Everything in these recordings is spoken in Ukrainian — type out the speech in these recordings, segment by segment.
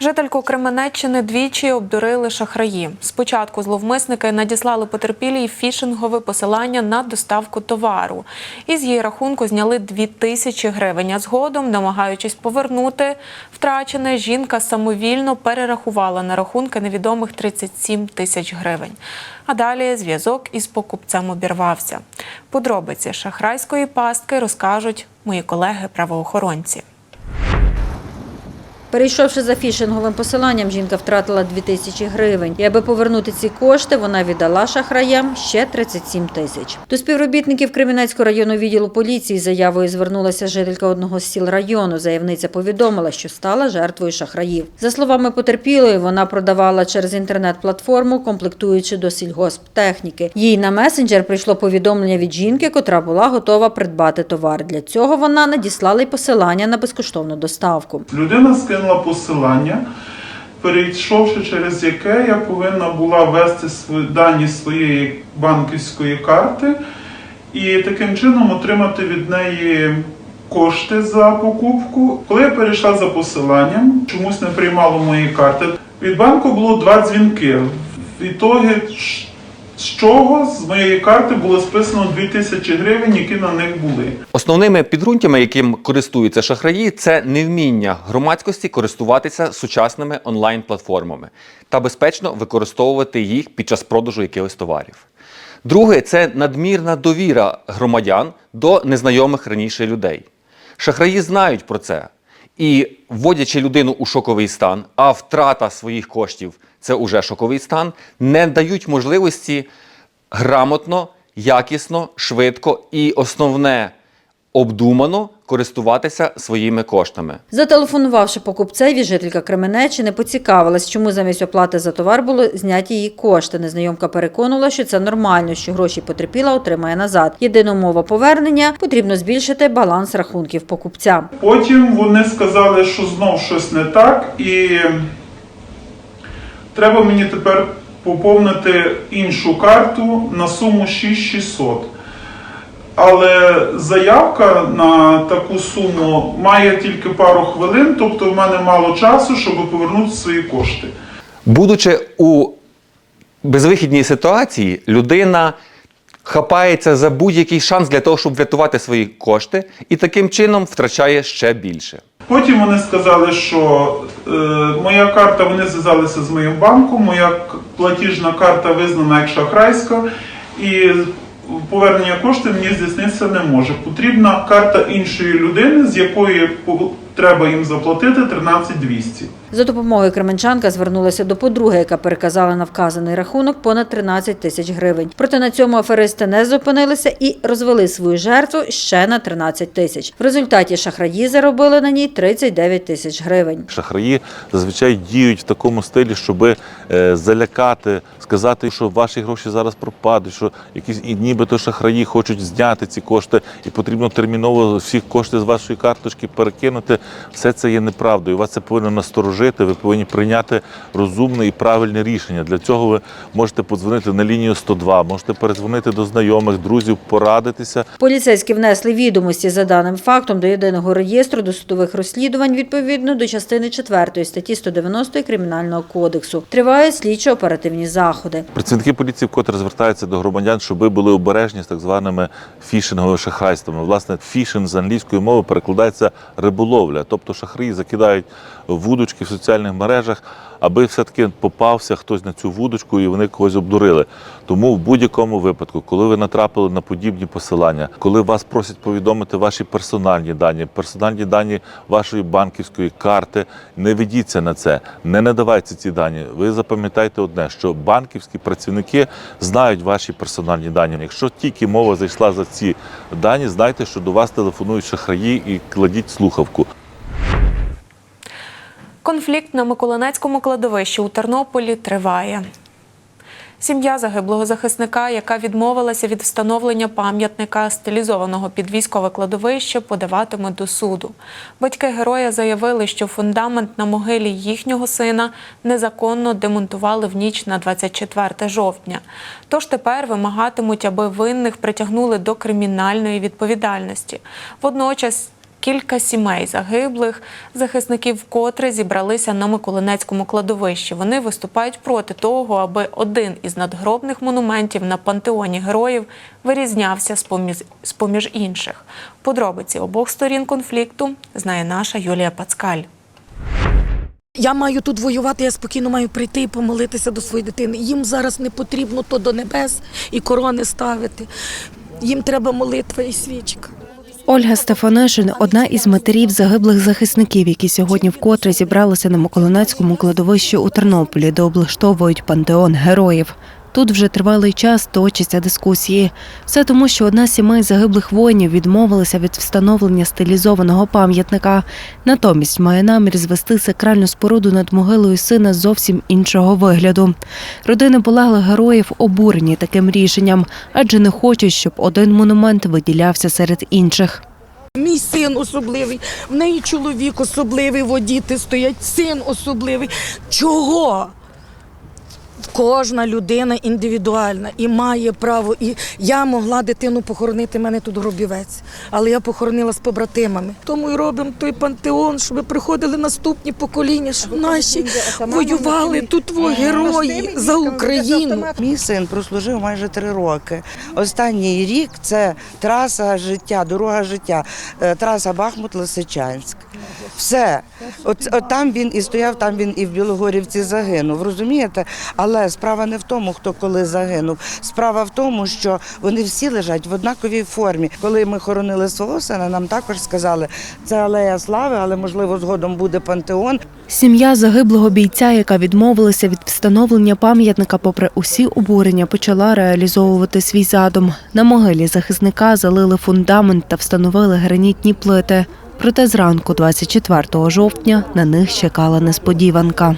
Жительку Кременеччини двічі обдурили шахраї. Спочатку зловмисники надіслали потерпілій фішингове посилання на доставку товару. Із її рахунку зняли 2 тисячі гривень. А згодом, намагаючись повернути втрачене, жінка самовільно перерахувала на рахунки невідомих 37 тисяч гривень. А далі зв'язок із покупцем обірвався. Подробиці шахрайської пастки розкажуть мої колеги-правоохоронці. Перейшовши за фішинговим посиланням, жінка втратила 2 тисячі гривень. І аби повернути ці кошти, вона віддала шахраям ще 37 тисяч. До співробітників Кремінецького районного відділу поліції заявою звернулася жителька одного з сіл району. Заявниця повідомила, що стала жертвою шахраїв. За словами потерпілої, вона продавала через інтернет-платформу, комплектуючи до сільгосптехніки. Їй на месенджер прийшло повідомлення від жінки, котра була готова придбати товар. Для цього вона надіслала й посилання на безкоштовну доставку. Людина скинула посилання, перейшовши через яке я повинна була ввести дані своєї банківської карти і таким чином отримати від неї кошти за покупку. Коли я перейшла за посиланням, чомусь не приймало мої карти. Від банку було два дзвінки. В ітоги, з чого з моєї карти було списано 2000 гривень, які на них були. Основними підґрунтями, яким користуються шахраї, це невміння громадськості користуватися сучасними онлайн-платформами та безпечно використовувати їх під час продажу якихось товарів. Друге це надмірна довіра громадян до незнайомих раніше людей. Шахраї знають про це і, вводячи людину у шоковий стан, а втрата своїх коштів це уже шоковий стан, не дають можливості грамотно, якісно, швидко і основне обдумано користуватися своїми коштами. Зателефонувавши покупцеві, жителька Кременеччини поцікавилась, чому замість оплати за товар було зняті її кошти. Незнайомка переконувала, що це нормально, що гроші потерпіла отримає назад. Єдина умова повернення потрібно збільшити баланс рахунків покупця. Потім вони сказали, що знов щось не так, і треба мені тепер поповнити іншу карту на суму 6600. Але заявка на таку суму має тільки пару хвилин, тобто в мене мало часу, щоб повернути свої кошти. Будучи у безвихідній ситуації, людина хапається за будь-який шанс для того, щоб врятувати свої кошти, і таким чином втрачає ще більше. Потім вони сказали, що е, моя карта, вони зв'язалися з моїм банком, моя платіжна карта визнана як шахрайська, і повернення коштів мені здійснитися не може. Потрібна карта іншої людини, з якої треба їм заплатити 13200. За допомогою Кременчанка звернулася до подруги, яка переказала на вказаний рахунок понад 13 тисяч гривень. Проте на цьому аферисти не зупинилися і розвели свою жертву ще на 13 тисяч. В результаті шахраї заробили на ній 39 тисяч гривень. Шахраї зазвичай діють в такому стилі, щоб залякати, сказати, що ваші гроші зараз пропадуть, що якісь і нібито шахраї хочуть зняти ці кошти, і потрібно терміново всі кошти з вашої карточки перекинути. Все це є неправдою. Вас це повинно насторожити. Ви повинні прийняти розумне і правильне рішення. Для цього ви можете подзвонити на лінію 102, можете передзвонити до знайомих, друзів, порадитися. Поліцейські внесли відомості за даним фактом до єдиного реєстру досудових розслідувань відповідно до частини 4 статті 190 Кримінального кодексу. Тривають слідчо-оперативні заходи. Працівники поліції вкотре звертаються до громадян, щоб ви були обережні з так званими фішинговими шахрайствами. Власне, фішинг з англійської мови перекладається риболовля, тобто шахраї закидають вудочки в соціальних мережах, аби все-таки попався хтось на цю вудочку і вони когось обдурили. Тому в будь-якому випадку, коли ви натрапили на подібні посилання, коли вас просять повідомити ваші персональні дані, персональні дані вашої банківської карти, не ведіться на це, не надавайте ці дані. Ви запам'ятайте одне, що банківські працівники знають ваші персональні дані. Якщо тільки мова зайшла за ці дані, знайте, що до вас телефонують шахраї і кладіть слухавку. Конфлікт на Миколинецькому кладовищі у Тернополі триває. Сім'я загиблого захисника, яка відмовилася від встановлення пам'ятника, стилізованого під військове кладовище, подаватиме до суду. Батьки героя заявили, що фундамент на могилі їхнього сина незаконно демонтували в ніч на 24 жовтня. Тож тепер вимагатимуть, аби винних притягнули до кримінальної відповідальності. Водночас кілька сімей загиблих захисників вкотре зібралися на Миколинецькому кладовищі. Вони виступають проти того, аби один із надгробних монументів на пантеоні героїв вирізнявся з-поміж, з-поміж інших. Подробиці обох сторін конфлікту знає наша Юлія Пацкаль. Я маю тут воювати, я спокійно маю прийти і помолитися до своєї дитини. Їм зараз не потрібно то до небес і корони ставити. Їм треба молитва і свічка. Ольга Стефанишин – одна із матерів загиблих захисників, які сьогодні вкотре зібралися на Миколинецькому кладовищі у Тернополі, де облаштовують пантеон героїв. Тут вже тривалий час точаться дискусії. Все тому, що одна з сімей загиблих воїнів відмовилася від встановлення стилізованого пам'ятника. Натомість має намір звести сакральну споруду над могилою сина зовсім іншого вигляду. Родини полеглих героїв обурені таким рішенням, адже не хочуть, щоб один монумент виділявся серед інших. Мій син особливий, в неї чоловік особливий, водіти стоять, син особливий. Чого? Кожна людина індивідуальна і має право. І я могла дитину похоронити, мене тут гробівець, але я похоронила з побратимами. Тому і робимо той пантеон, щоб приходили наступні покоління, щоб наші воювали тут во герої за Україну. Мій син прослужив майже три роки. Останній рік це траса життя, дорога життя, е, траса Бахмут-Лисичанськ. Все. От, от там він і стояв, там він і в Білогорівці загинув. Розумієте? Але справа не в тому, хто коли загинув. Справа в тому, що вони всі лежать в однаковій формі. Коли ми хоронили свого сина, нам також сказали, це алея слави, але можливо згодом буде пантеон. Сім'я загиблого бійця, яка відмовилася від встановлення пам'ятника, попри усі обурення, почала реалізовувати свій задум. На могилі захисника залили фундамент та встановили гранітні плити. Проте зранку, 24 жовтня, на них чекала несподіванка.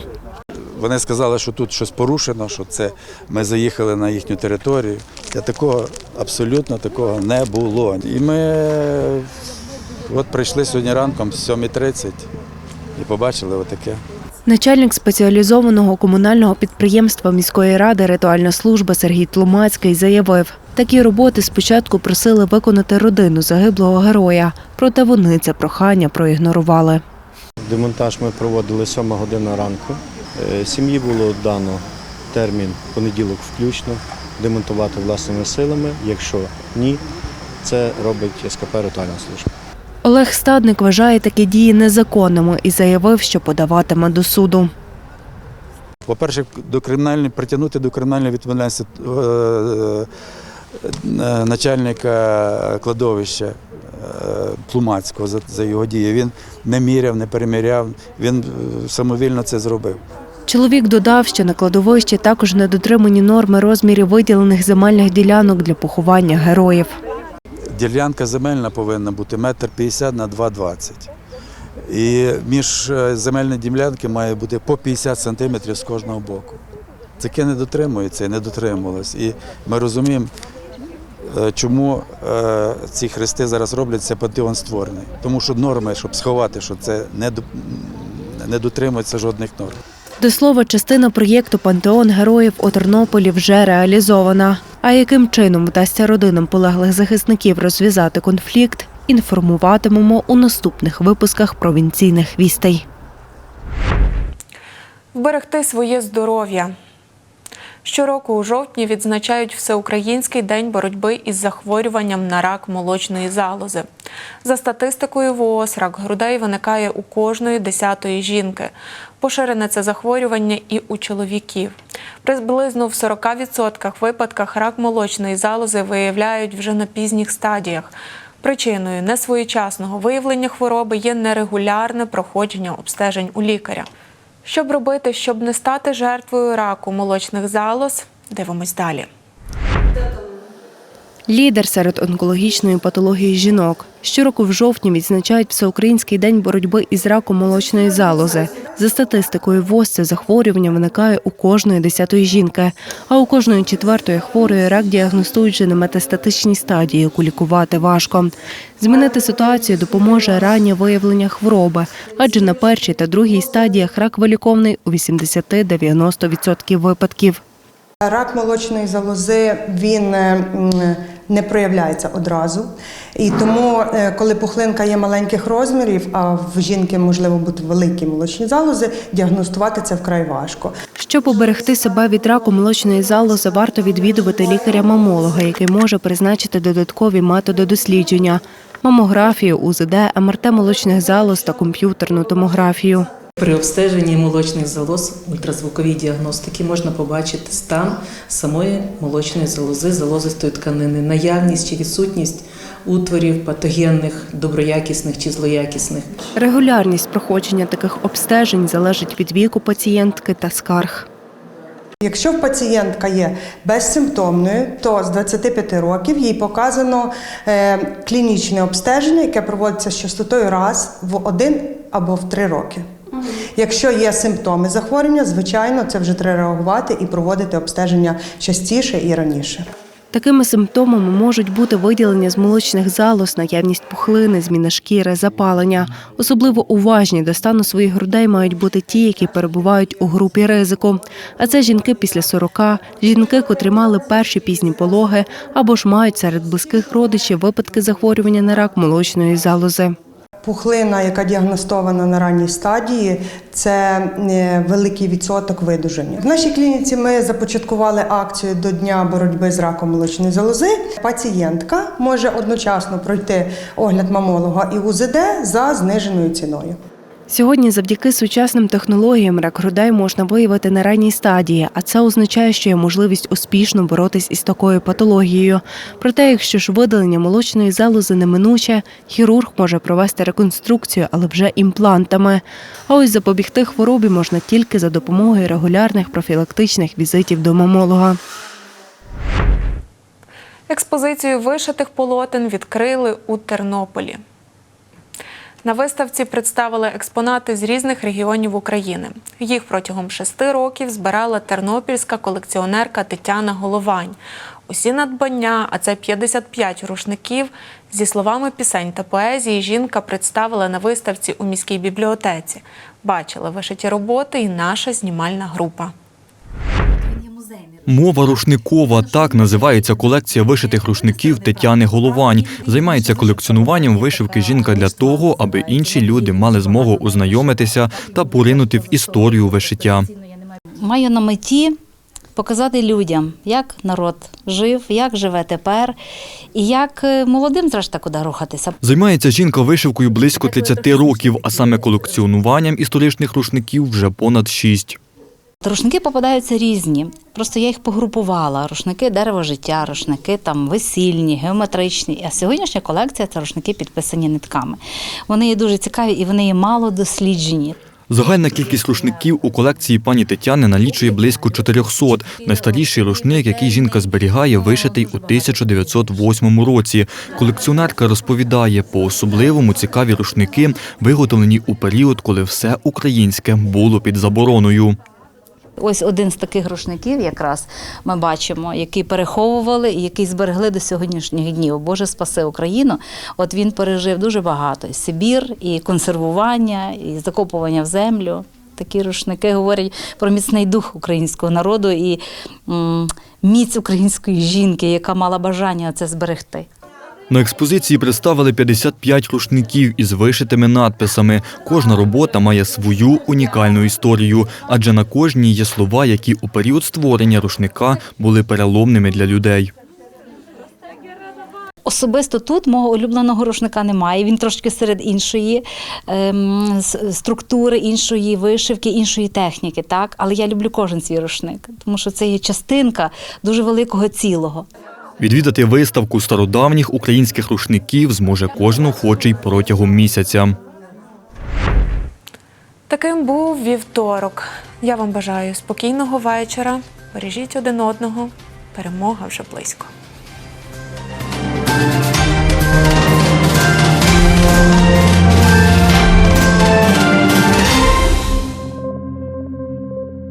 Вони сказали, що тут щось порушено, що це ми заїхали на їхню територію. Та такого абсолютно такого не було. І ми от прийшли сьогодні ранком, 7.30, і побачили отаке. Начальник спеціалізованого комунального підприємства міської ради ритуальна служба Сергій Тлумацький заявив, такі роботи спочатку просили виконати родину загиблого героя, проте вони це прохання проігнорували. Демонтаж ми проводили 7 година ранку. Е, Сім'ї було дано термін понеділок включно демонтувати власними силами. Якщо ні, це робить СКП ритуальна служба. Олег Стадник вважає такі дії незаконними і заявив, що подаватиме до суду. По-перше, до кримінальної притягнути до кримінальної відповідальності е, е, начальника кладовища Тлумацького за, його дії. Він не міряв, не переміряв, він самовільно це зробив. Чоловік додав, що на кладовищі також не дотримані норми розмірів виділених земельних ділянок для поховання героїв. Ділянка земельна повинна бути метр п'ятдесят на 2,20. І між е, земельні ділянки має бути по 50 сантиметрів з кожного боку. Таке не дотримується і не дотримувалось. І ми розуміємо, е, чому е, ці хрести зараз роблять, це пантеон створений. Тому що норми, щоб сховати, що це не дотримується жодних норм. До слова, частина проєкту Пантеон героїв у Тернополі вже реалізована. А яким чином вдасться родинам полеглих захисників розв'язати конфлікт, інформуватимемо у наступних випусках провінційних вістей. Вберегти своє здоров'я. Щороку у жовтні відзначають Всеукраїнський день боротьби із захворюванням на рак молочної залози. За статистикою ВООЗ, рак грудей виникає у кожної десятої жінки. Поширене це захворювання і у чоловіків. Приблизно в 40% випадках рак молочної залози виявляють вже на пізніх стадіях. Причиною несвоєчасного виявлення хвороби є нерегулярне проходження обстежень у лікаря. Щоб робити, щоб не стати жертвою раку молочних залоз, дивимось далі. Лідер серед онкологічної патології жінок. Щороку в жовтні відзначають Всеукраїнський день боротьби із раком молочної залози. За статистикою ВОЗ, це захворювання виникає у кожної десятої жінки, а у кожної четвертої хворої рак діагностують вже на метастатичній стадії, яку лікувати важко. Змінити ситуацію допоможе раннє виявлення хвороби, адже на першій та другій стадіях рак виліковний у 80-90% випадків. Рак молочної залози він е, не проявляється одразу. І тому, е, коли пухлинка є маленьких розмірів, а в жінки можливо бути великі молочні залози, діагностувати це вкрай важко. Щоб оберегти себе від раку молочної залози, варто відвідувати лікаря-мамолога, який може призначити додаткові методи дослідження мамографію, УЗД, МРТ молочних залоз та комп'ютерну томографію. При обстеженні молочних залоз ультразвуковій діагностики можна побачити стан самої молочної залози, залозистої тканини, наявність чи відсутність утворів патогенних, доброякісних чи злоякісних. Регулярність проходження таких обстежень залежить від віку пацієнтки та скарг. Якщо пацієнтка є безсимптомною, то з 25 років їй показано е, клінічне обстеження, яке проводиться з частотою раз в один або в три роки. Якщо є симптоми захворювання, звичайно, це вже треба реагувати і проводити обстеження частіше і раніше. Такими симптомами можуть бути виділення з молочних залоз, наявність пухлини, зміна шкіри, запалення. Особливо уважні до стану своїх грудей мають бути ті, які перебувають у групі ризику. А це жінки після 40, жінки, котрі мали перші пізні пологи або ж мають серед близьких родичів випадки захворювання на рак молочної залози. Пухлина, яка діагностована на ранній стадії, це е, великий відсоток видуження. В нашій клініці ми започаткували акцію до Дня боротьби з раком молочної залози. Пацієнтка може одночасно пройти огляд мамолога і УЗД за зниженою ціною. Сьогодні завдяки сучасним технологіям рак грудей можна виявити на ранній стадії, а це означає, що є можливість успішно боротись із такою патологією. Проте, якщо ж видалення молочної залози неминуче, хірург може провести реконструкцію, але вже імплантами. А ось запобігти хворобі можна тільки за допомогою регулярних профілактичних візитів до мамолога. Експозицію вишитих полотен відкрили у Тернополі. На виставці представили експонати з різних регіонів України. Їх протягом шести років збирала тернопільська колекціонерка Тетяна Головань. Усі надбання, а це 55 рушників, зі словами пісень та поезії, жінка представила на виставці у міській бібліотеці. Бачила вишиті роботи і наша знімальна група. Мова рушникова так називається колекція вишитих рушників Тетяни Головань. Займається колекціонуванням вишивки жінка для того, аби інші люди мали змогу ознайомитися та поринути в історію вишиття. Маю на меті показати людям, як народ жив, як живе тепер, і як е, молодим зрештою куди рухатися. Займається жінка вишивкою близько 30 років, а саме колекціонуванням історичних рушників вже понад 6. Рушники попадаються різні. Просто я їх погрупувала. Рушники дерево життя, рушники там весільні, геометричні. А сьогоднішня колекція це рушники підписані нитками. Вони є дуже цікаві і вони є мало досліджені. Загальна кількість рушників у колекції пані Тетяни налічує близько 400. Найстаріший рушник, який жінка зберігає, вишитий у 1908 році. Колекціонерка розповідає, по-особливому цікаві рушники виготовлені у період, коли все українське було під забороною. Ось один з таких рушників, якраз ми бачимо, який переховували і який зберегли до сьогоднішніх днів. Боже спаси Україну. От він пережив дуже багато: Сибір, і консервування, і закопування в землю. Такі рушники говорять про міцний дух українського народу і м, міць української жінки, яка мала бажання це зберегти. На експозиції представили 55 рушників із вишитими надписами. Кожна робота має свою унікальну історію, адже на кожній є слова, які у період створення рушника були переломними для людей. Особисто тут мого улюбленого рушника немає. Він трошки серед іншої ем, структури, іншої вишивки, іншої техніки. Так? Але я люблю кожен свій рушник, тому що це є частинка дуже великого цілого. Відвідати виставку стародавніх українських рушників зможе кожен охочий протягом місяця. Таким був вівторок. Я вам бажаю спокійного вечора. Бережіть один одного. Перемога вже близько.